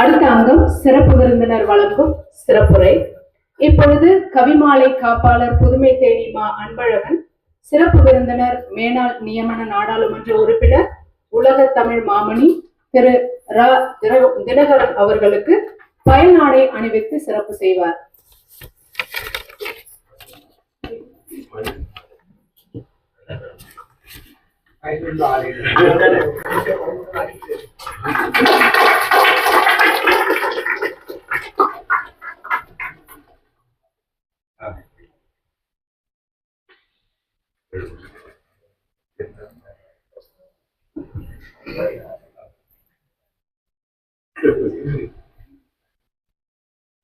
அடுத்த அங்கம் சிறப்பு விருந்தினர் வழங்கும் சிறப்புரை. இப்பொழுது கவிமாலை காப்பாளர் புதுமை தேனி மா அன்பழகன் சிறப்பு விருந்தினர் மேனாள் நியமன நாடாளுமன்ற உறுப்பினர் உலக தமிழ் மாமணி திரு ரா தினகரன் அவர்களுக்கு பயனாடை அணிவித்து சிறப்பு செய்வார்.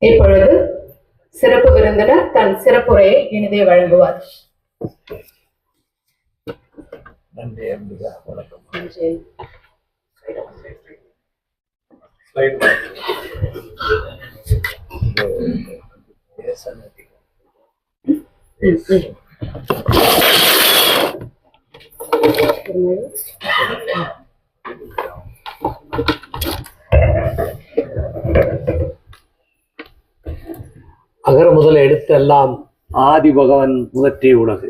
இப்பொழுது சிறப்பு விருந்தினர் தன் சிறப்புரையை இனிதே வழங்குவார். நன்றி அம்பிகா வணக்கம். அகர முதல எடுத்தெல்லாம் ஆதி பகவன் முதற்றே உலகு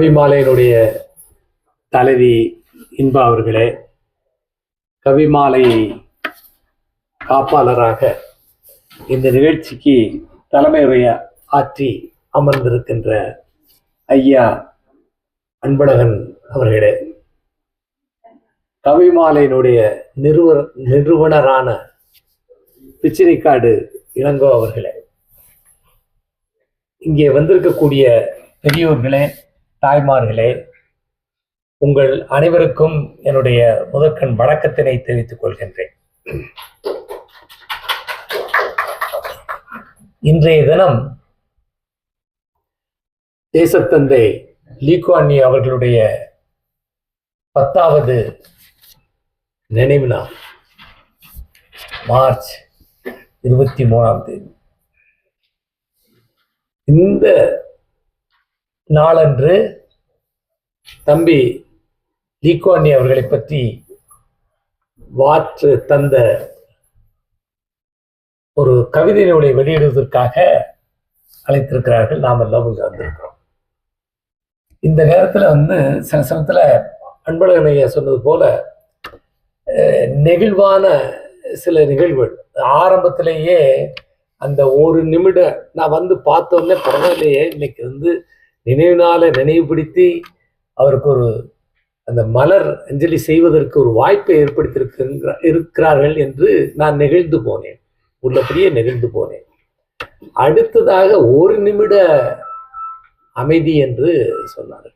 கவிமாலையினுடைய தலைவி இன்பா அவர்களே கவிமாலை காப்பாளராக இந்த நிகழ்ச்சிக்கு தலைமையுடைய ஆற்றி அமர்ந்திருக்கின்ற ஐயா அன்பழகன் அவர்களே கவிமாலையினுடைய நிறுவ நிறுவனரான பிச்சினிக்காடு இளங்கோ அவர்களே இங்கே வந்திருக்கக்கூடிய பெரியோர்களே தாய்மார்களே உங்கள் அனைவருக்கும் என்னுடைய முதற்கண் வணக்கத்தினை தெரிவித்துக் கொள்கின்றேன். இன்றைய தினம் தேசத்தந்தை லீகோன்னி அவர்களுடைய பத்தாவது நினைவு நாள் மார்ச் இருபத்தி மூணாம் தேதி. இந்த நாளன்று தம்பி லீகோனி அவர்களை பற்றி வாற்று தந்த ஒரு கவிதை நூலை வெளியிடுவதற்காக அழைத்திருக்கிறார்கள். நாம் எல்லாம் இங்கே வந்திருக்கிறோம். இந்த நேரத்துல வந்து சில சமயத்தில் அன்பழகன் ஐயா சொன்னது போல அஹ், நெகிழ்வான சில நிகழ்வுகள். ஆரம்பத்திலேயே அந்த ஒரு நிமிடம் நான் வந்து பார்த்தோன்னே பரவாயில்லையே இன்னைக்கு வந்து நினைவு நாளை நினைவுபடுத்தி அவருக்கு ஒரு அந்த மலர் அஞ்சலி செய்வதற்கு ஒரு வாய்ப்பை ஏற்படுத்தியிருக்கின்ற இருக்கிறார்கள் என்று நான் நெகிழ்ந்து போனேன். உள்ளபடியே நெகிழ்ந்து போனேன். அடுத்ததாக ஒரு நிமிட அமைதி என்று சொன்னார்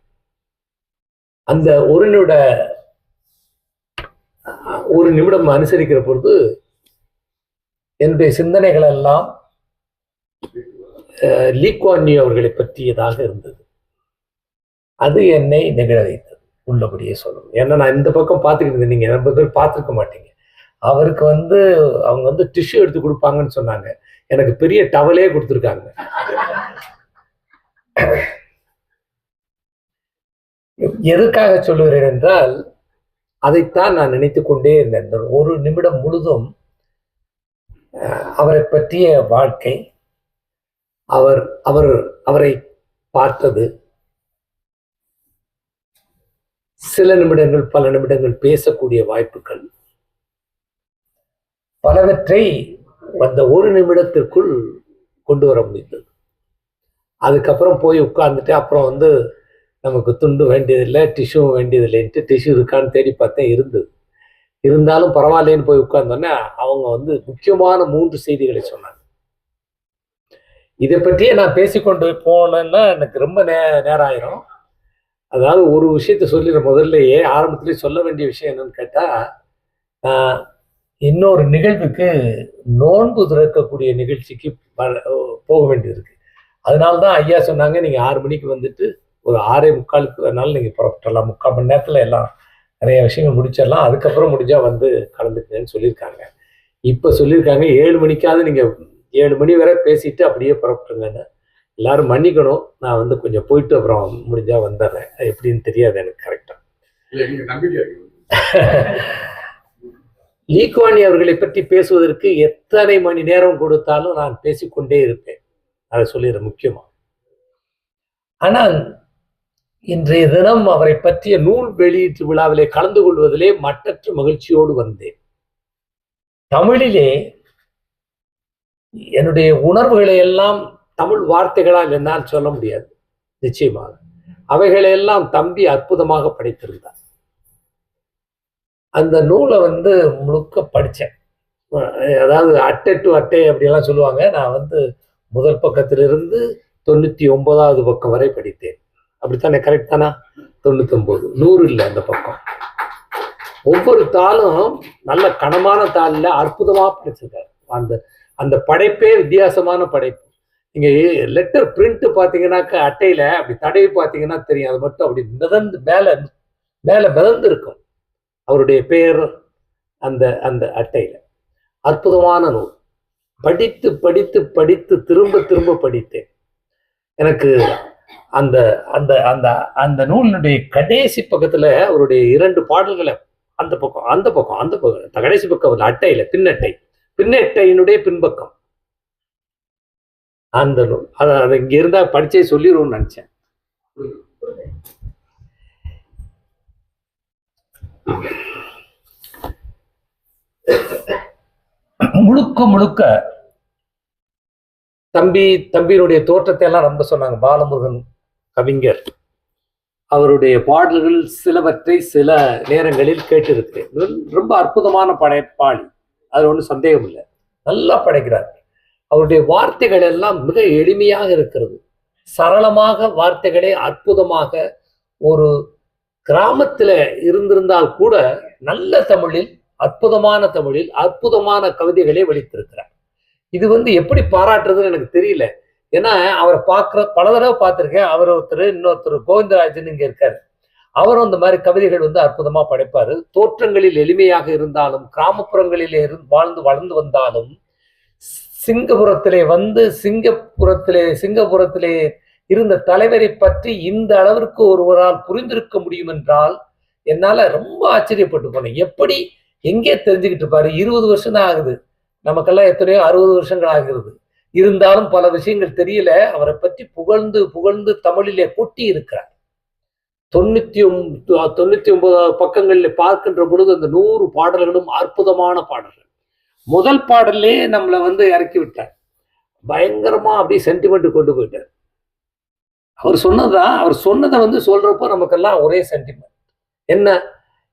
அந்த ஒரு நிமிட ஒரு நிமிடம் அனுசரிக்கிற பொழுது என்னுடைய சிந்தனைகள் எல்லாம் லீக்வான்யூ அவர்களை பற்றியதாக இருந்தது. அது என்னை நிகழ வைத்தது உள்ளபடியே சொல்லணும். ஏன்னா நான் இந்த பக்கம் பார்த்துக்கிட்டு இருந்தேன். நீங்க ரொம்ப பேர் பார்த்துருக்க மாட்டீங்க. அவருக்கு வந்து அவங்க வந்து டிஷ்யூ எடுத்து கொடுப்பாங்கன்னு சொன்னாங்க. எனக்கு பெரிய டவலே கொடுத்துருக்காங்க. எதுக்காக சொல்லுகிறேன் என்றால் அதைத்தான் நான் நினைத்து கொண்டே இருந்தேன். ஒரு நிமிடம் முழுதும் அவரை பற்றிய வாழ்க்கை அவர் அவர் அவரை பார்த்தது. சில நிமிடங்கள் பல நிமிடங்கள் பேசக்கூடிய வாய்ப்புகள். பலவற்றை அந்த ஒரு நிமிடத்திற்குள் கொண்டு வர முடிந்தது. அதுக்கப்புறம் போய் உட்கார்ந்துட்டு அப்புறம் வந்து நமக்கு துண்டு வேண்டியதில்லை டிஷ்யூ வேண்டியதில்லைன்ட்டு டிஷ்யூ இருக்கான்னு தேடி பார்த்தேன் இருந்தது. இருந்தாலும் பரவாயில்லைன்னு போய் உட்கார்ந்தோன்னே அவங்க வந்து முக்கியமான மூன்று செய்திகளை சொன்னாங்க. இதை பற்றியே நான் பேசிக்கொண்டு போனேன்னா எனக்கு ரொம்ப நே நேரம் ஆயிரும் அதாவது ஒரு விஷயத்த சொல்லிடுற முதல்லயே ஆரம்பத்துலேயே சொல்ல வேண்டிய விஷயம் என்னன்னு கேட்டால் இன்னொரு நிகழ்வுக்கு நோன்பு திறக்கக்கூடிய நிகழ்ச்சிக்கு போக வேண்டியிருக்கு. அதனால தான் ஐயா சொன்னாங்க நீங்கள் ஆறு மணிக்கு வந்துட்டு ஒரு ஆறே முக்காலுக்கு வேணாலும் நீங்கள் புறப்பட்டுடலாம் முக்கால் மணி நேரத்தில் எல்லாம் நிறைய விஷயங்கள் முடிச்சிடலாம். அதுக்கப்புறம் முடிஞ்சால் வந்து கலந்துக்கங்கன்னு சொல்லியிருக்காங்க. இப்போ சொல்லியிருக்காங்க ஏழு மணிக்காவது நீங்கள் ஏழு மணி வரை பேசிட்டு அப்படியே புறப்பட்டுருங்கன்னு எல்லாரும் மன்னிக்கணும். நான் வந்து கொஞ்சம் போயிட்டு அப்புறம் முடிஞ்சா வந்துடுறேன். எப்படின்னு தெரியாது எனக்கு கரெக்டா இல்ல நீங்க நம்பிக்கை இருக்கு லீக்வானி அவர்களை பற்றி பேசுவதற்கு எத்தனை மணி நேரம் கொடுத்தாலும் நான் பேசிக்கொண்டே இருப்பேன். அதை சொல்லிடுறேன் முக்கியமா? ஆனால் இன்றைய தினம் அவரை பற்றிய நூல் வெளியீட்டு விழாவிலே கலந்து கொள்வதிலே மட்டற்ற மகிழ்ச்சியோடு வந்தேன். தமிழிலே என்னுடைய உணர்வுகளை எல்லாம் தமிழ் வார்த்தைகளால் என்னால் சொல்ல முடியாது. நிச்சயமாக. அவைகளையெல்லாம் தம்பி அற்புதமாக படித்திருந்தார். அந்த நூலை வந்து முழுக்க படித்தேன். அதாவது அட்டை டு அட்டை அப்படியெல்லாம் சொல்லுவாங்க. நான் வந்து முதல் பக்கத்திலிருந்து தொண்ணூற்றி ஒன்பதாவது பக்கம் வரை படித்தேன். அப்படித்தானே? கரெக்ட் தானா? தொண்ணூத்தொம்பது நூறு இல்லை அந்த பக்கம். ஒவ்வொரு தாளும் நல்ல கனமான தாளில் அற்புதமாக படிச்சிருக்காரு. அந்த அந்த படைப்பே வித்தியாசமான படைப்பு. நீங்க லெட்டர் பிரிண்ட் பார்த்தீங்கன்னாக்க அட்டையில அப்படி தடவி பார்த்தீங்கன்னா தெரியும். அது மட்டும் அப்படி மிதந்து மேலே மேலே மிதந்து இருக்கும் அவருடைய பெயர் அந்த அந்த அட்டையில. அற்புதமான நூல். படித்து படித்து படித்து திரும்ப திரும்ப படித்தேன். எனக்கு அந்த அந்த அந்த அந்த நூலினுடைய கடைசி பக்கத்துல அவருடைய இரண்டு பாடல்களை அந்த பக்கம் அந்த பக்கம் அந்த பக்கம் அந்த கடைசி பக்கம் அட்டையில் அட்டையில பின்னட்டை. பின்னட்டையினுடைய பின்பக்கம். அந்த நூல் அதை அதை இங்க இருந்தா படிச்சே சொல்லிடுவோம்னு நினைச்சேன். முழுக்க முழுக்க தம்பி தம்பியினுடைய தோற்றத்தை எல்லாம் ரொம்ப சொன்னாங்க. பாலமுருகன் கவிஞர். அவருடைய பாடல்கள் சிலவற்றை சில நேரங்களில் கேட்டிருக்கிறேன். ரொ- ரொம்ப அற்புதமான படைப்பாளி. அதில் ஒன்றும் சந்தேகம் இல்லை. நல்லா படைக்கிறார். அவருடைய வார்த்தைகள் எல்லாம் மிக எளிமையாக இருக்கிறது. சரளமாக வார்த்தைகளே அற்புதமாக ஒரு கிராமத்தில் இருந்திருந்தால் கூட நல்ல தமிழில் அற்புதமான தமிழில் அற்புதமான கவிதைகளை வெளித்திருக்கிறார் இது வந்து எப்படி பாராட்டுறதுன்னு எனக்கு தெரியல. ஏன்னா அவரை பார்க்குற பல தடவை பார்த்துருக்கேன். அவர் ஒருத்தர் இன்னொருத்தர் கோவிந்தராஜன் இங்கே இருக்காரு. அவரும் அந்த மாதிரி கவிதைகள் வந்து அற்புதமா படைப்பாரு. தோற்றங்களில் எளிமையாக இருந்தாலும் கிராமப்புறங்களிலே இருந்து வாழ்ந்து வளர்ந்து வந்தாலும் சிங்கபுரத்திலே வந்து சிங்கப்புறத்திலே சிங்கபுரத்திலே இருந்த தலைவரை பற்றி இந்த அளவிற்கு ஒருவரால் புரிந்திருக்க முடியும் என்றால் என்னால ரொம்ப ஆச்சரியப்பட்டு போனேன். எப்படி? எங்கே தெரிஞ்சுக்கிட்டு பாரு இருபது வருஷம் தான் ஆகுது. நமக்கெல்லாம் எத்தனையோ அறுபது வருஷங்கள் ஆகிறது. இருந்தாலும் பல விஷயங்கள் தெரியல. அவரை பற்றி புகழ்ந்து புகழ்ந்து தமிழிலே கொட்டி இருக்கிறார் தொண்ணூத்தி தொண்ணூத்தி ஒன்பதாவது பக்கங்களில் பார்க்கின்ற பொழுது அந்த நூறு பாடல்களும் அற்புதமான பாடல்கள். முதல் பாடல்லே நம்மளை வந்து இறக்கி விட்டார். பயங்கரமா அப்படியே சென்டிமெண்ட் கொண்டு போயிட்டார். அவர் சொன்னதா? அவர் சொன்னதை வந்து சொல்றப்போ நமக்கெல்லாம் ஒரே சென்டிமெண்ட் என்ன?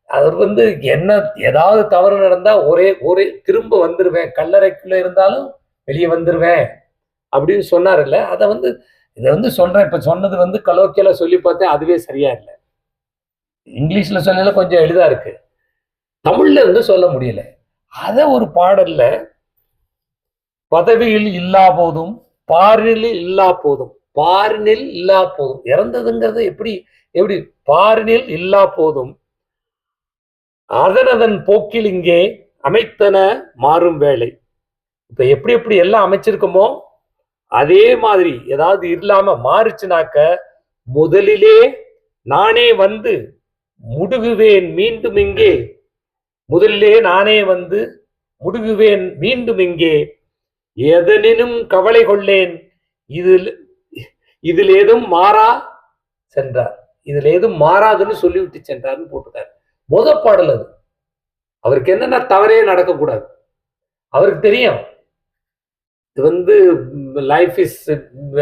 அவர் வந்து என்ன ஏதாவது தவறு நடந்தா ஒரே ஒரே திரும்ப வந்துருவேன். கல்லறைக்குள்ள இருந்தாலும் வெளியே வந்துருவேன் அப்படின்னு சொன்னார்ல. அதை வந்து இதை வந்து சொல்றேன். இப்போ சொன்னது வந்து கலோக்கியல சொல்லி பார்த்தேன் அதுவே சரியா இல்லை. இங்கிலீஷ்ல சொல்லல கொஞ்சம் எளிதா இருக்கு. தமிழ்ல வந்து சொல்ல முடியல. அதை ஒரு பாடல்ல பதவியில் இல்லா போதும் பாரினில் இல்லா போதும் பாரினில் இல்லா போதும். இறந்ததுங்கிறது எப்படி எப்படி? பாரினில் இல்லா போதும். அதனதன் போக்கில் இங்கே அமைத்தன மாறும் வேலை. இப்ப எப்படி எப்படி எல்லாம் அமைச்சிருக்கோமோ அதே மாதிரி ஏதாவது இல்லாம மாறுச்சுனாக்க முதலிலே நானே வந்து முடுகுவேன் மீண்டும் இங்கே. முதலிலே நானே வந்து முடுகுவேன் மீண்டும் இங்கே. எதனினும் கவலை கொள்ளேன். இதில் இதில் ஏதும் மாறா? சென்றார். இதில் ஏதும் மாறாதுன்னு சொல்லிவிட்டு சென்றார்னு போட்டுட்டார். முத பாடல் அது. அவருக்கு என்னன்னா தவறே நடக்கக்கூடாது. அவருக்கு தெரியும். இது வந்து லைஃப் இஸ்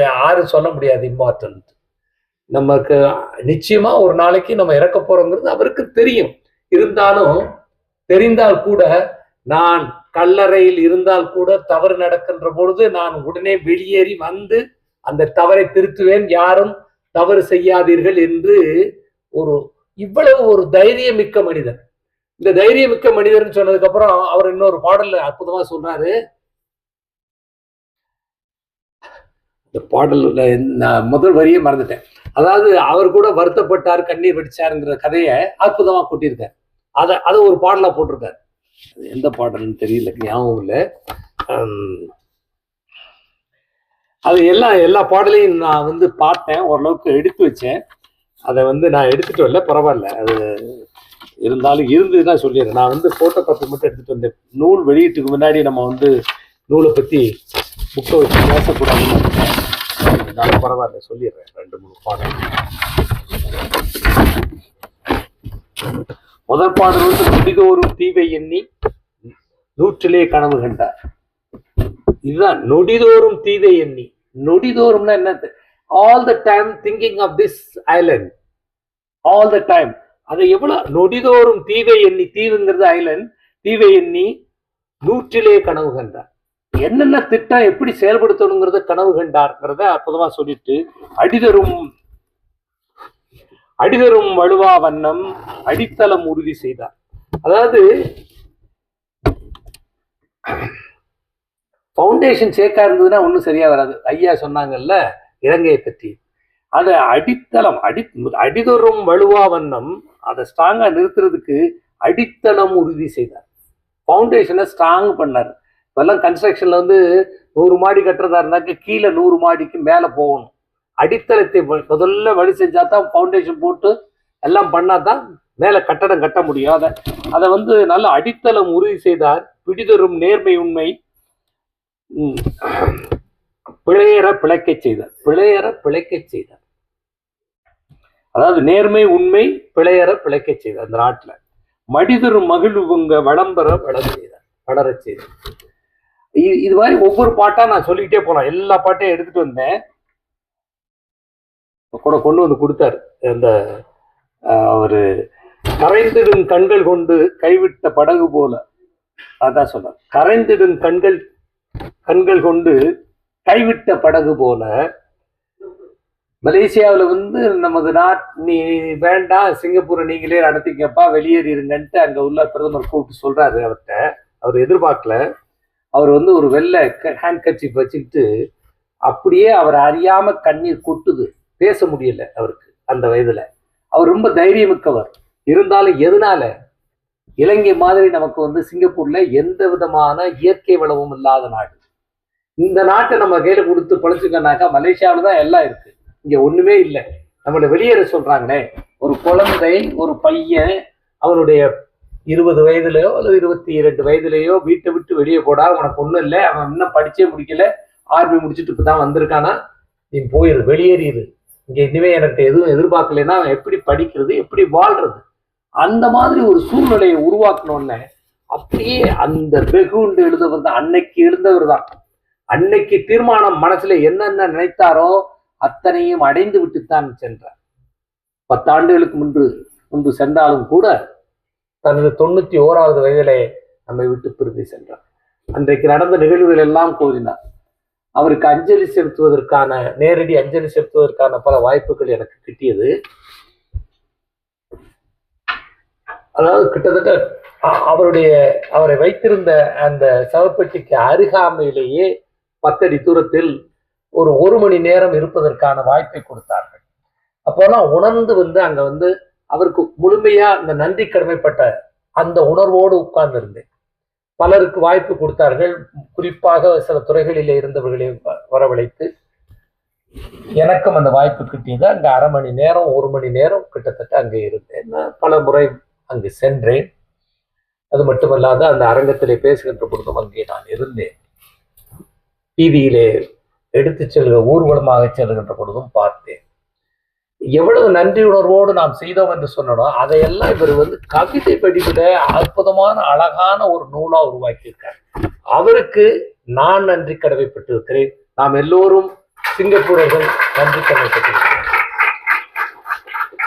யாரும் சொல்ல முடியாது இம்பார்ட்டன்ட் நமக்கு நிச்சயமா ஒரு நாளைக்கு நம்ம இறக்க போறோங்கிறது அவருக்கு தெரியும். இருந்தாலும் தெரிந்தால் கூட நான் கல்லறையில் இருந்தால் கூட தவறு நடக்கின்ற பொழுது நான் உடனே வெளியேறி வந்து அந்த தவறை திருத்துவேன். யாரும் தவறு செய்யாதீர்கள் என்று ஒரு இவ்வளவு ஒரு தைரியமிக்க மனிதன். இந்த தைரியமிக்க மனிதர்னு சொன்னதுக்கு அப்புறம் அவர் இன்னொரு பாடல்ல அற்புதமா சொல்றாரு இந்த பாடலில் நான் முதல் வரியே மறந்துட்டேன். அதாவது அவர் கூட வருத்தப்பட்டார் கண்ணீர் வெடிச்சாருங்கிற கதையை அற்புதமாக கூட்டியிருக்கார். அதை அதை ஒரு பாடலாக போட்டிருக்கார். அது எந்த பாடல்னு தெரியல ஞாபகம் இல்லை. அது எல்லா எல்லா பாடலையும் நான் வந்து பார்த்தேன் ஓரளவுக்கு எடுத்து வச்சேன். அதை வந்து நான் எடுத்துகிட்டு வரல பரவாயில்ல. அது இருந்தாலும் இருந்ததுன்னா சொல்லிடுறேன். நான் வந்து ஃபோட்டோ காப்பி மட்டும் எடுத்துகிட்டு வந்தேன். நூல் வெளியீட்டுக்கு முன்னாடி நம்ம வந்து நூலை பற்றி புக்கை வச்சு பேசக்கூடாதுன்னு நான் இருந்தாலும் பரவாயில்ல சொல்லிடுறேன். ரெண்டு மூணு பாடல். முதல் பாடல் வந்து நொடிதோறும் தீவை எண்ணி நூற்றிலே கனவு கண்டார். இதுதான் நொடிதோறும் தீவை எண்ணி. நொடிதோறும்னா என்ன all the time thinking of this island all the time அதை எவ்வளோ? நொடிதோறும் தீவை எண்ணி தீவுங்கிறது ஐலண்ட் தீவை எண்ணி நூற்றிலே கனவு கண்டார். என்னென்ன திட்டம் எப்படி செயல்படுத்தணுங்கிறத கனவு கண்டார்ங்கிறத அற்புதமா சொல்லிட்டு அடிதரும் அடிதரும் வலுவா வண்ணம் அடித்தளம் உறுதி செய்தார். அதாவது ஃபவுண்டேஷன் சேக்கா இருந்ததுன்னா ஒன்றும் சரியா வராது. ஐயா சொன்னாங்கல்ல இலங்கையை பற்றி. அதை அடித்தளம் அடி அடிதொரும் வலுவா வண்ணம் அதை ஸ்ட்ராங்கா நிறுத்துறதுக்கு அடித்தளம் உறுதி செய்தார். ஃபவுண்டேஷனை ஸ்ட்ராங் பண்ணார். இப்பெல்லாம் கன்ஸ்ட்ரக்ஷன்ல வந்து நூறு மாடி கட்டுறதா இருந்தாக்க கீழே நூறு மாடிக்கு மேலே போகணும். அடித்தளத்தை முதல்ல வழி செஞ்சா தான் ஃபவுண்டேஷன் போட்டு எல்லாம் பண்ணாதான் மேலே கட்டடம் கட்ட முடியும். அதை அதை வந்து நல்ல அடித்தளம் உறுதி செய்தார். பிடிதரும் நேர்மை உண்மை பிழையற பிழைக்கச் செய்தார். பிழையற பிழைக்க செய்தார். அதாவது நேர்மை உண்மை பிழையற பிழைக்க செய்தார் அந்த நாட்டில். மடிதரும் மகிழ்வுங்க வளம்பெற வளர செய்தார். வளர செய்தார். இது இது மாதிரி ஒவ்வொரு பாட்டா நான் சொல்லிக்கிட்டே போகலாம் எல்லா பாட்டையும் எடுத்துட்டு வந்தேன். கூட கொண்டு வந்து கொடுத்தாரு. அந்த ஆஹ், அவரு கரைந்திடும் கண்கள் கொண்டு கைவிட்ட படகு போல. அதான் சொன்னார். கரைந்திடும் கண்கள் கண்கள் கொண்டு கைவிட்ட படகு போல. மலேசியாவில் வந்து நமது நாட் நீ வேண்டாம் சிங்கப்பூரை நீங்களே நடத்திக்கப்பா வெளியேறிடுங்கன்ட்டு அங்கே உள்ள பிரதமர் கூப்பிட்டு சொல்கிறாரு அவர்கிட்ட. அவர் எதிர்பார்க்கல. அவர் வந்து ஒரு வெள்ளை ஹேண்ட் கர்ச்சீஃப் வச்சுக்கிட்டு அப்படியே அவர் அறியாம கண்ணீர் கொட்டுது. பேச முடியல அவருக்கு அந்த வயதுல. அவர் ரொம்ப தைரியமிக்கவர். இருந்தாலும் எதனால? இலங்கை மாதிரி நமக்கு வந்து சிங்கப்பூர்ல எந்த விதமான இயற்கை வளமும் இல்லாத நாடு. இந்த நாட்டை நம்ம கையில கொடுத்து பழச்சுக்கனாக்கா மலேசியாவில தான் எல்லாம் இருக்கு. இங்க ஒண்ணுமே இல்லை. நம்மளை வெளியேற சொல்றாங்களே. ஒரு குழந்தை ஒரு பையன் அவனுடைய இருபது வயதுலையோ அல்லது இருபத்தி இரண்டு வயதுலயோ வீட்டை விட்டு வெளியே போடா உனக்கு ஒன்றும் இல்லை அவன் இன்னும் படிச்சே முடிக்கல ஆர்மி முடிச்சுட்டு இப்பதான் வந்திருக்கானா? நீ போயிரு வெளியேறிடு இங்கே இனிமே எனக்கு எதுவும் எதிர்பார்க்கலைன்னா அவன் எப்படி படிக்கிறது எப்படி வாழ்றது? அந்த மாதிரி ஒரு சூழ்நிலையை உருவாக்கணும்னு அப்படியே அந்த வெகுண்டு எழுதவர் தான் அன்னைக்கு எழுந்தவர் தான். அன்னைக்கு தீர்மானம் மனசுல என்னென்ன நினைத்தாரோ அத்தனையும் அடைந்து விட்டுத்தான் சென்றார். பத்தாண்டுகளுக்கு முன்பு முன்பு சென்றாலும் கூட தனது தொண்ணூத்தி ஓராவது வயதிலே நம்மை விட்டு பிரிந்து சென்றார். அன்றைக்கு நடந்த நிகழ்வுகள் எல்லாம் கூறினார். அவருக்கு அஞ்சலி செலுத்துவதற்கான நேரடி அஞ்சலி செலுத்துவதற்கான பல வாய்ப்புகள் எனக்கு கிட்டியது. அதாவது கிட்டத்தட்ட அவருடைய அவரை வைத்திருந்த அந்த சவப்பெட்டிக்கு அருகாமையிலேயே பத்தடி தூரத்தில் ஒரு ஒரு மணி நேரம் இருப்பதற்கான வாய்ப்பை கொடுத்தார்கள். அப்போலாம் உணர்ந்து வந்து அங்க வந்து அவருக்கு முழுமையா அந்த நன்றி கடமைப்பட்ட அந்த உணர்வோடு உட்கார்ந்திருந்தேன். பலருக்கு வாய்ப்பு கொடுத்தார்கள். குறிப்பாக சில துறைகளிலே இருந்தவர்களையும் வ- வரவழைத்து எனக்கும் அந்த வாய்ப்பு கிட்டியது. அங்க அரை மணி நேரம் ஒரு மணி நேரம் கிட்டத்தட்ட அங்கே இருந்தேன். நான் பல முறை அங்கு சென்றேன். அது மட்டுமல்லாது அந்த அரங்கத்திலே பேசுகின்ற பொழுதும் அங்கே நான் இருந்தேன். வீதியிலே எடுத்து செல்கிற ஊர்வலமாக செல்கின்ற பொழுதும் பார்த்தேன். எவ்வளவு நன்றி உணர்வோடு நாம் செய்தோம் என்று சொன்னோம் அதையெல்லாம் இவர் வந்து கவிதை வடிவில அற்புதமான அழகான ஒரு நூலா உருவாக்கியிருக்கார். அவருக்கு நான் நன்றி கடமைப்பட்டிருக்கிறேன். நாம் எல்லோரும் சிங்கப்பூரர்கள் நன்றி கடமைப்பட்டிருக்கிறோம்.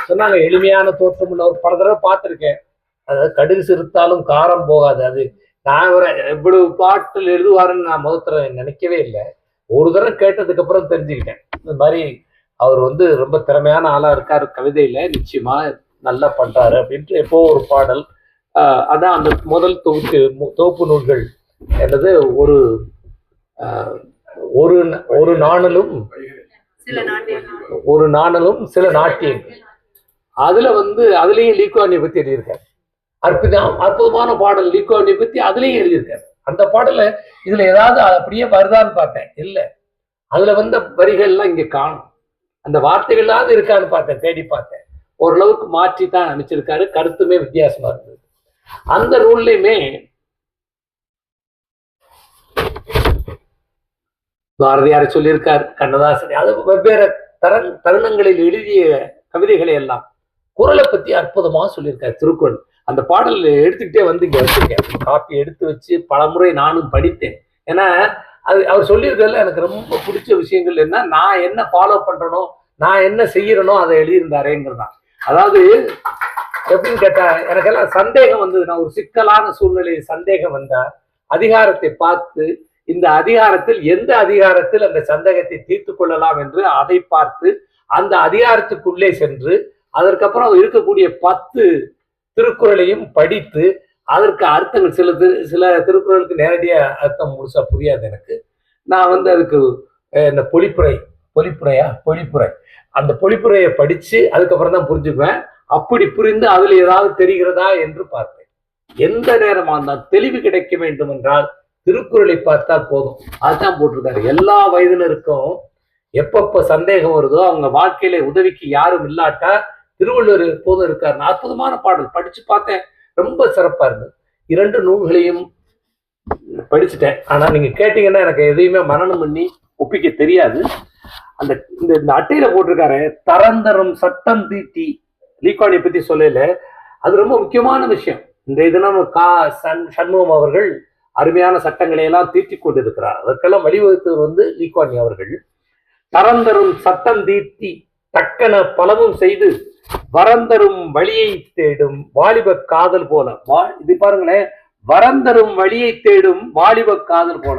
சொன்னாங்க எளிமையான தோற்றம் உள்ள ஒரு பல தடவை பார்த்திருக்கேன். அதாவது கடுகு சிறுத்தாலும் காரம் போகாது. அது நான் ஒரு இவ்வளவு பாட்டில் எழுதுவாருன்னு நான் முதத்துல நினைக்கவே இல்லை. ஒரு தடவை கேட்டதுக்கு அப்புறம் தெரிஞ்சுக்கிட்டேன். இந்த மாதிரி அவர் வந்து ரொம்ப திறமையான ஆளா இருக்காரு கவிதையில நிச்சயமா நல்லா பண்றாரு அப்படின்ட்டு எப்போ ஒரு பாடல் அதான் அந்த முதல் தொகுப்பு தொகுப்பு நூல்கள் என்னது ஒரு ஒரு ஒரு நாணலும் ஒரு நாணலும் சில நாட்டியங்கள். அதுல வந்து அதுலயும் லீக்வானியை பத்தி எழுதியிருக்காரு. அற்புதம் அற்புதமான பாடல் லீக்வானியை பத்தி அதுலயும் எழுதியிருக்காரு. அந்த பாடல இதுல ஏதாவது அப்படியே வருதான்னு பார்த்தேன். இல்ல. அதுல வந்த வரிகள்லாம் இங்க காணும். அந்த வார்த்தைகளாவது இருக்கான்னு பார்த்தேன் தேடி பார்த்தேன். ஓரளவுக்கு மாற்றி தான் அனுப்பிச்சிருக்காரு கருத்துமே வித்தியாசமா இருந்தது. அந்த ரூல்லையுமே பாரதியாரை சொல்லியிருக்கார் கண்ணதாசன். அது வெவ்வேறு தர தருணங்களில் எழுதிய கவிதைகளை எல்லாம் குரலை பத்தி அற்புதமா சொல்லியிருக்காரு திருக்குறள். அந்த பாடல் எடுத்துக்கிட்டே வந்து இங்க வச்சிருக்கேன். காப்பி எடுத்து வச்சு பலமுறை நானும் படித்தேன். ஏன்னா அது அவர் சொல்லியிருக்கிறதுல எனக்கு ரொம்ப பிடிச்ச விஷயங்கள் என்ன? நான் என்ன ஃபாலோ பண்றனோ நான் என்ன செய்யறனோ அதை எழுதியிருந்தாரேங்கிறதான். அதாவது எப்படின்னு கேட்டா எனக்கெல்லாம் சந்தேகம் வந்தது. நான் ஒரு சிக்கலான சூழ்நிலையில் சந்தேகம் வந்தா அதிகாரத்தை பார்த்து இந்த அதிகாரத்தில் எந்த அதிகாரத்தில் அந்த சந்தேகத்தை தீர்த்து கொள்ளலாம் என்று அதை பார்த்து அந்த அதிகாரத்துக்குள்ளே சென்று அதற்கப்புறம் இருக்கக்கூடிய பத்து திருக்குறளையும் படித்து அதற்கு அர்த்தங்கள் சில திரு சில திருக்குறளுக்கு நேரடியாக அர்த்தம் முழுசாக புரியாது எனக்கு. நான் வந்து அதுக்கு இந்த பொழிப்புரை பொழிப்புரையா? பொழிப்புரை. அந்த பொழிப்புரையை படித்து அதுக்கப்புறம் தான் புரிஞ்சுக்குவேன். அப்படி புரிந்து அதில் ஏதாவது தெரிகிறதா என்று பார்ப்பேன். எந்த நேரமா இருந்தால் தெளிவு கிடைக்க வேண்டும் என்றால் திருக்குறளை பார்த்தால் போதும். அதுதான் போட்டிருக்காரு. எல்லா வயதினருக்கும் எப்பப்ப சந்தேகம் வருதோ அவங்க வாழ்க்கையில உதவிக்கு யாரும் இல்லாட்டா திருவள்ளுவர் எப்போதும் இருக்காரு. அற்புதமான பாடல் படிச்சு பார்த்தேன். ரொம்ப சிறப்பாக இருந்தது. இரண்டு நூல்களையும் படிச்சுட்டேன். ஆனால் நீங்கள் கேட்டிங்கன்னா எனக்கு எதையுமே மரணம் பண்ணி ஒப்பிக்க தெரியாது. அந்த இந்த இந்த அட்டையில் போட்டிருக்காரு தரந்தரம் சட்டம் தீட்டி. லீக்வானியை பற்றி சொல்லல. அது ரொம்ப முக்கியமான விஷயம். இன்றைய இதெல்லாம் கா சண் சண்முகம் அவர்கள் அருமையான சட்டங்களை எல்லாம் தீட்டி கொண்டிருக்கிறார். அதற்கெல்லாம் வழிவகுத்தவர் வந்து லீக்வானி அவர்கள். தரந்தரும் சட்டம் தீர்த்தி தக்கன பலவும் செய்து வரந்தரும் வழியை தேடும் வாலிப காதல் போல. வா இது பாருங்களேன். வரந்தரும் வழியை தேடும் வாலிப காதல் போல.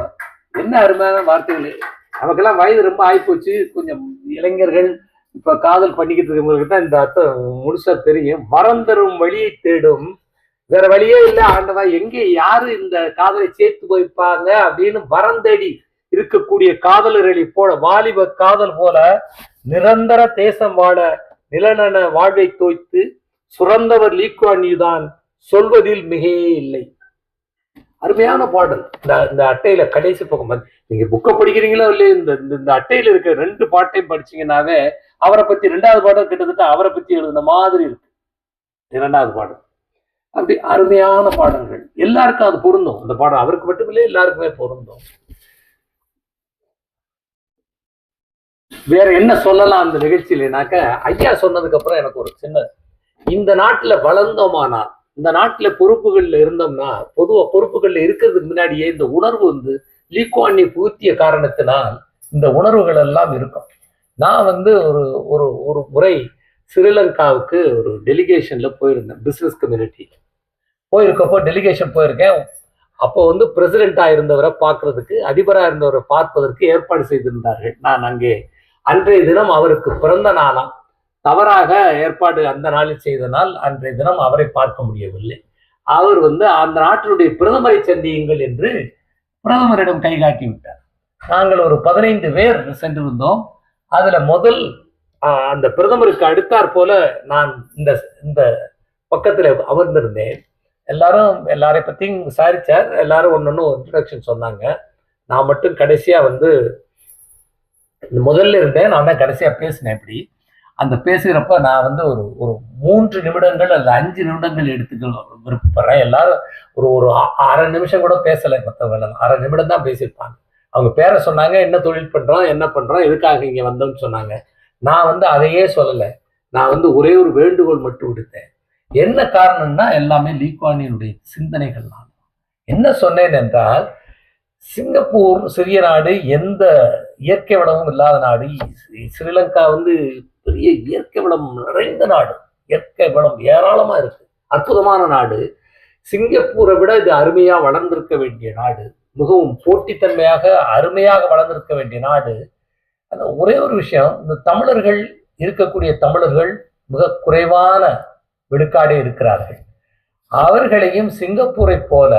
என்ன அருமையான வார்த்தைகள். நமக்கெல்லாம் வயது ரொம்ப ஆயிப்போச்சு. கொஞ்சம் இளைஞர்கள் இப்ப காதல் பண்ணிக்கிட்டு இருக்கவங்களுக்கு தான் இந்த அர்த்தம் முழுசா தெரியும். வரந்தரும் வழியை தேடும். வேற வழியே இல்லை ஆண்டவா. எங்கே யாரு இந்த காதலை சேர்த்து வைப்பாங்க அப்படின்னு வரந்தேடி இருக்கக்கூடிய காதலர்களை போல வாலிப காதல் போல நிரந்தர தேசம் வாழ நிலநன வாழ்வை தோய்த்து சுரந்தவர் லீக்வான்யூதான் சொல்வதில் மிகையே இல்லை. அருமையான பாடல். இந்த இந்த அட்டையில கடைசி பக்கம் நீங்க புக்கை படிக்கிறீங்களோ இல்லையே இந்த இந்த- இந்த அட்டையில இருக்க ரெண்டு பாட்டையும் படிச்சீங்கன்னாவே அவரை பத்தி ரெண்டாவது பாடல் கிட்டத்தட்ட அவரை பத்தி எழுதின மாதிரி இருக்கு. இரண்டாவது பாடல். அப்படி அருமையான பாடல்கள். எல்லாருக்கும் அது பொருந்தும். அந்த பாடம் அவருக்கு மட்டுமில்லை எல்லாருக்குமே பொருந்தும். வேற என்ன சொல்லலாம் அந்த நிகழ்ச்சியிலனாக்க ஐயா சொன்னதுக்கு அப்புறம் எனக்கு ஒரு சின்ன இந்த நாட்டுல வளர்ந்தோமானால் இந்த நாட்டுல பொறுப்புகள்ல இருந்தோம்னா பொதுவா பொறுப்புகள்ல இருக்கிறதுக்கு முன்னாடியே இந்த உணர்வு வந்து லீக்வானி புகுத்திய காரணத்தினால் இந்த உணர்வுகள் எல்லாம் இருக்கும். நான் வந்து ஒரு ஒரு ஒரு முறை ஸ்ரீலங்காவுக்கு ஒரு டெலிகேஷன்ல போயிருந்தேன் பிசினஸ் கம்யூனிட்டி போயிருக்கப்போ டெலிகேஷன் போயிருக்கேன். அப்போ வந்து பிரசிடென்டா இருந்தவரை பார்க்கறதுக்கு அதிபராக இருந்தவரை பார்ப்பதற்கு ஏற்பாடு செய்திருந்தார்கள். நான் அங்கே அன்றைய தினம் அவருக்கு பிறந்த நாளாம். தவறாக ஏற்பாடு அந்த நாளில் செய்தனால் அன்றைய தினம் அவரை பார்க்க முடியவில்லை. அவர் வந்து அந்த நாட்டினுடைய பிரதமரை சந்தியுங்கள் என்று பிரதமரிடம் கைகாட்டி விட்டார். நாங்கள் ஒரு பதினைந்து பேர் சென்றிருந்தோம். அதுல முதல் அந்த பிரதமருக்கு அடுத்தாற் போல நான் இந்த இந்த பக்கத்துல அமர்ந்திருந்தேன். எல்லாரும் எல்லாரை பத்தியும் விசாரிச்சார். எல்லாரும் ஒன்னொன்னு இன்ட்ரடக்ஷன் சொன்னாங்க. நான் மட்டும் கடைசியா வந்து முதல்ல இருந்தேன் நான் தான் கடைசியாக பேசினேன் இப்படி. அந்த பேசுகிறப்ப நான் வந்து ஒரு ஒரு மூன்று நிமிடங்கள் அல்லது அஞ்சு நிமிடங்கள் எடுத்துக்க விருப்பப்படுறேன். எல்லாரும் ஒரு ஒரு அ- அரை நிமிஷம் கூட பேசலை மற்றவங்க அரை நிமிடம் தான் பேசியிருப்பாங்க. அவங்க பேரை சொன்னாங்க என்ன தொழில் பண்ணுறோம் என்ன பண்ணுறோம் எதுக்காக இங்கே வந்தோம்னு சொன்னாங்க. நான் வந்து அதையே சொல்லலை. நான் வந்து ஒரே ஒரு வேண்டுகோள் மட்டும் விடுத்தேன். என்ன காரணம்னா எல்லாமே லீக்வானியனுடைய சிந்தனைகள் தான் என்ன சொன்னேன் என்றால் சிங்கப்பூர் சிறிய நாடு எந்த இயற்கை வளமும் இல்லாத நாடு. ஸ்ரீலங்கா வந்து பெரிய இயற்கை வளம் நிறைந்த நாடு. இயற்கை வளம் ஏராளமாக இருக்கு. அற்புதமான நாடு. சிங்கப்பூரை விட இது அருமையாக வளர்ந்திருக்க வேண்டிய நாடு. மிகவும் போட்டித்தன்மையாக அருமையாக வளர்ந்திருக்க வேண்டிய நாடு. அந்த ஒரே ஒரு விஷயம் இந்த தமிழர்கள் இருக்கக்கூடிய தமிழர்கள் மிக குறைவான விடுக்காடே இருக்கிறார்கள். அவர்களையும் சிங்கப்பூரை போல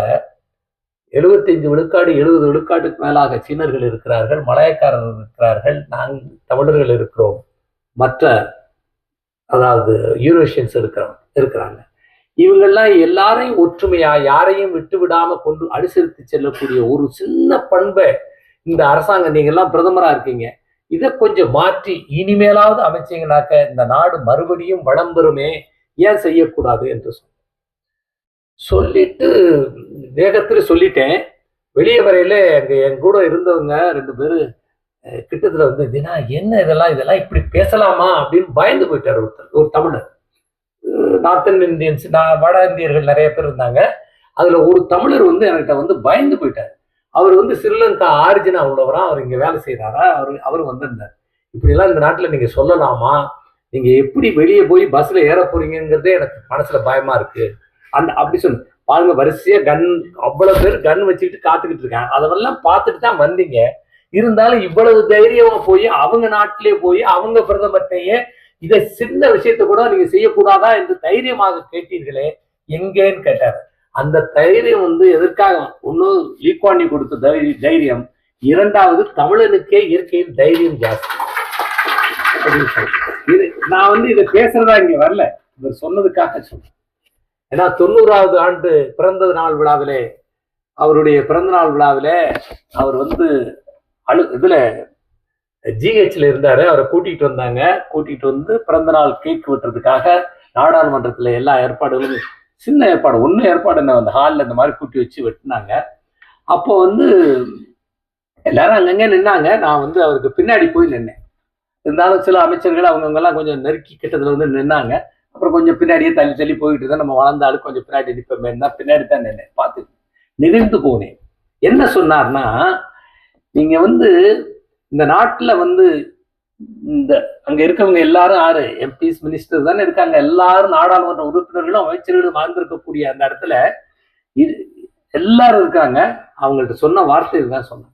எழுபத்தைந்து விழுக்காடு எழுபது விழுக்காட்டுக்கு மேலாக சீனர்கள் இருக்கிறார்கள் மலையக்காரர்கள் இருக்கிறார்கள் நாங்கள் தமிழர்கள் இருக்கிறோம். மற்ற அதாவது யூரோஷியன்ஸ் இருக்கிறோம் இருக்கிறாங்க. இவங்கெல்லாம் எல்லாரையும் ஒற்றுமையா யாரையும் விட்டு விடாம கொண்டு அனுசரித்து செல்லக்கூடிய ஒரு சின்ன பண்பை இந்த அரசாங்கம் நீங்க எல்லாம் பிரதமரா இருக்கீங்க. இதை கொஞ்சம் மாற்றி இனிமேலாவது அமைச்சீங்கனாக்க இந்த நாடு மறுபடியும் வளம் பெறுமே ஏன் செய்யக்கூடாது என்று சொன்னேன் சொல்லிட்டு வேகத்தில் சொல்லிட்டேன். வெளியே வரையில அங்கே என் கூட இருந்தவங்க ரெண்டு பேர் கிட்டத்தில் வந்து தினா என்ன இதெல்லாம் இதெல்லாம் இப்படி பேசலாமா? அப்படின்னு பயந்து போயிட்டார் ஒருத்தர் ஒரு தமிழர். நார்த்தன் இந்தியன்ஸ் நான் வட இந்தியர்கள் நிறைய பேர் இருந்தாங்க. அதில் ஒரு தமிழர் வந்து என்கிட்ட வந்து பயந்து போயிட்டார். அவர் வந்து ஸ்ரீலங்கா ஆரிஜினா உள்ளவரா அவர் இங்கே வேலை செய்கிறாரா அவர் அவர் வந்திருந்தார். இப்படிலாம் இந்த நாட்டில் நீங்கள் சொல்லலாமா? நீங்கள் எப்படி வெளியே போய் பஸ்ஸில் ஏற போறீங்கங்கிறதே எனக்கு மனசில் பயமாக இருக்குது அந்த அப்படி சொல்லு. பாருங்க வரிசையா கன் அவ்வளவு பேர் கன் வச்சுக்கிட்டு காத்துக்கிட்டு இருக்காங்க. அதெல்லாம் பார்த்துட்டு தான் வந்தீங்க. இருந்தாலும் இவ்வளவு தைரியமா போய் அவங்க நாட்டிலே போய் அவங்க பிரதமர்கிட்டயே இதை சின்ன விஷயத்த கூட நீங்க செய்யக்கூடாதா என்று தைரியமாக கேட்டீர்களே எங்கேன்னு கேட்டாரு. அந்த தைரியம் வந்து எதற்காக? ஒண்ணு லீக்வாண்டி கொடுத்த தைரிய தைரியம். இரண்டாவது தமிழனுக்கே இயற்கையில் தைரியம் ஜாஸ்தி. இது நான் வந்து இதை பேசுறதா இங்க வரல. இவர் சொன்னதுக்காக சொல்றேன். ஏன்னா தொண்ணூறாவது ஆண்டு பிறந்த நாள் விழாவிலே அவருடைய பிறந்த நாள் விழாவிலே அவர் வந்து அழு இதுல ஜிஹெச்ல இருந்தாரு. அவரை கூட்டிகிட்டு வந்தாங்க. கூட்டிகிட்டு வந்து பிறந்த நாள் கேக் வெட்டுறதுக்காக நாடாளுமன்றத்துல எல்லா ஏற்பாடுகளும் சின்ன ஏற்பாடு ஒன்றும் ஏற்பாடு என்ன அந்த ஹாலில் இந்த மாதிரி கூட்டி வச்சு வெட்டினாங்க. அப்போ வந்து எல்லாரும் அங்கங்கே நின்னாங்க. நான் வந்து அவருக்கு பின்னாடி போய் நின்னேன். இருந்தாலும் சில அமைச்சர்கள் அவங்கவுங்கெல்லாம் கொஞ்சம் நெருக்கி கிட்டத்தில் வந்து நின்னாங்க. அப்புறம் கொஞ்சம் பின்னாடியே தள்ளி தள்ளி போயிட்டு தான் நம்ம வளர்ந்தாலும் கொஞ்சம் பின்னாடி நிற்போமே தான் பின்னாடி தான் நின்று பார்த்து நிகழ்ந்து போனேன். என்ன சொன்னார்னா நீங்க வந்து இந்த நாட்டுல வந்து இந்த அங்க இருக்கவங்க எல்லாரும் ஆறு எம்பிஸ் மினிஸ்டர் தானே இருக்காங்க. எல்லாரும் நாடாளுமன்ற உறுப்பினர்களும் அமைச்சர்களும் வாழ்ந்திருக்கக்கூடிய அந்த இடத்துல இது எல்லாரும் இருக்காங்க. அவங்கள்ட்ட சொன்ன வார்த்தை இதுதான் சொன்னேன்.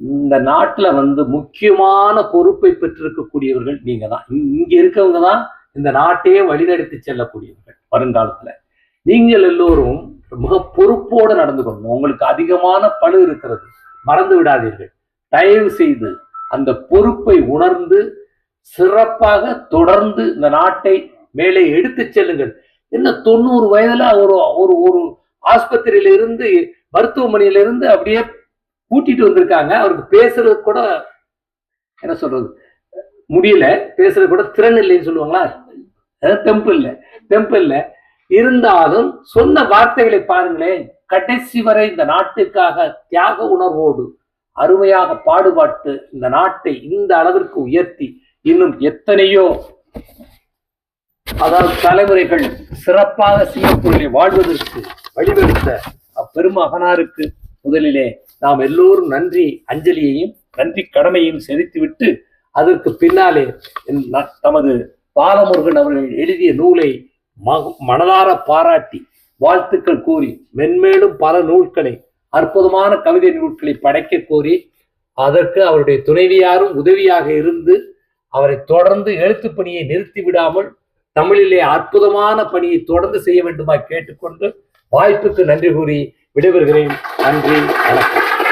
இந்த நாட்டுல வந்து முக்கியமான பொறுப்பை பெற்றிருக்கக்கூடியவர்கள் நீங்க தான் இங்க இருக்கவங்க தான் இந்த நாட்டையே வழிநடத்தி செல்லக்கூடியவர்கள் வருங்காலத்துல. நீங்கள் எல்லோரும் மிக பொறுப்போடு நடந்து கொள்ளணும். உங்களுக்கு அதிகமான பழு இருக்கிறது. மறந்து விடாதீர்கள். தயவு செய்து அந்த பொறுப்பை உணர்ந்து சிறப்பாக தொடர்ந்து இந்த நாட்டை மேலே எடுத்து செல்லுங்கள். என்ன தொண்ணூறு வயதுல ஒரு ஒரு ஒரு ஆஸ்பத்திரியில இருந்து மருத்துவமனையில இருந்து அப்படியே கூட்டிட்டு வந்திருக்காங்க. அவருக்கு பேசுறது கூட என்ன சொல்றது முடியல. பேசுறது கூட திறன் இல்லைன்னு சொல்லுவாங்களா? தெம்பு இல்லை தெம்பு இல்லை இருந்தாலும் சொன்ன வார்த்தைகளை பாருங்களேன். கடைசி வரை இந்த நாட்டுக்காக தியாக உணர்வோடு அருமையாக பாடுபாட்டு இந்த நாட்டை இந்த அளவிற்கு உயர்த்தி இன்னும் எத்தனையோ அதாவது தலைமுறைகள் சிறப்பாக சிங்கப்பூரிலே வாழ்வதற்கு வழிவகுத்த அப்பெருமகனாருக்கு முதலிலே நாம் எல்லோரும் நன்றி அஞ்சலியையும் நன்றி கடமையையும் செலுத்திவிட்டு அதற்கு பின்னாலே ந- தமது பாலமுருகன் அவர்கள் எழுதிய நூலை மனதார பாராட்டி வாழ்த்துக்கள் கூறி மென்மேலும் பல நூல்களை அற்புதமான கவிதை நூல்களை படைக்க கோரி அதற்கு அவருடைய துணைவியாரும் உதவியாக இருந்து அவரை தொடர்ந்து எழுத்துப் பணியை நிறுத்தி விடாமல் தமிழிலே அற்புதமான பணியை தொடர்ந்து செய்ய வேண்டுமாய் கேட்டுக்கொண்டு வாய்ப்புக்கு நன்றி கூறி விடைபெறுகிறேன். நன்றி வணக்கம்.